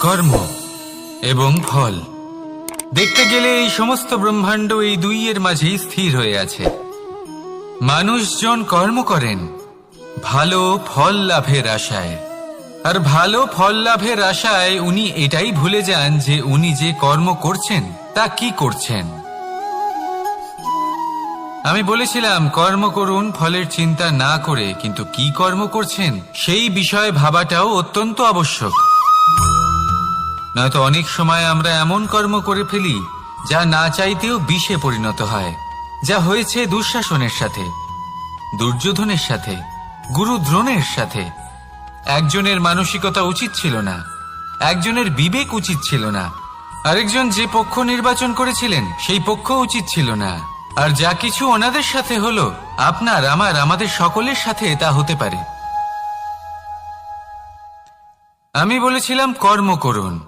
কর্ম এবং ফল। দেখতে গেলে এই সমস্ত ব্রহ্মাণ্ড এই দুইয়ের মাঝেই স্থির হয়ে আছে। মানুষজন কর্ম করেন, ভালো ফল লাভের আশায়। আর ভালো ফল লাভের আশায় উনি এটাই ভুলে যান যে উনি যে কর্ম করছেন, তা কি করছেন। আমি বলেছিলাম, কর্ম করুন, ফলের চিন্তা না করে, কিন্তু কি কর্ম করছেন, সেই বিষয়ে ভাবাটাও অত্যন্ত আবশ্যক। নয়তো অনেক সময় আমরা এমন কর্ম করে ফেলি যা না চাইতেও বিষে পরিণত হয়, যা হয়েছে দুঃশাসনের সাথে, দুর্যোধনের সাথে গুরু দ্রোণের সাথে। একজনের মানসিকতা উচিত ছিল না, একজনের বিবেক উচিত ছিল না। আরেকজন যে পক্ষ নির্বাচন করেছিলেন, সেই পক্ষ উচিত ছিল না। আর যা কিছু ওনাদের সাথে হলো, আপনার, আমার, আমাদের সকলের সাথে তা হতে পারে। আমি বলেছিলাম, কর্ম করুন।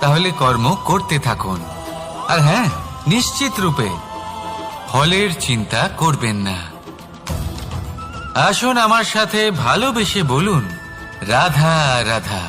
তাহলে কর্ম করতে থাকুন। আর হ্যাঁ নিশ্চিত রূপে, ফলের চিন্তা করবেন না। আসুন আমার সাথে ভালোবেসে বলুন, রাধা রাধা।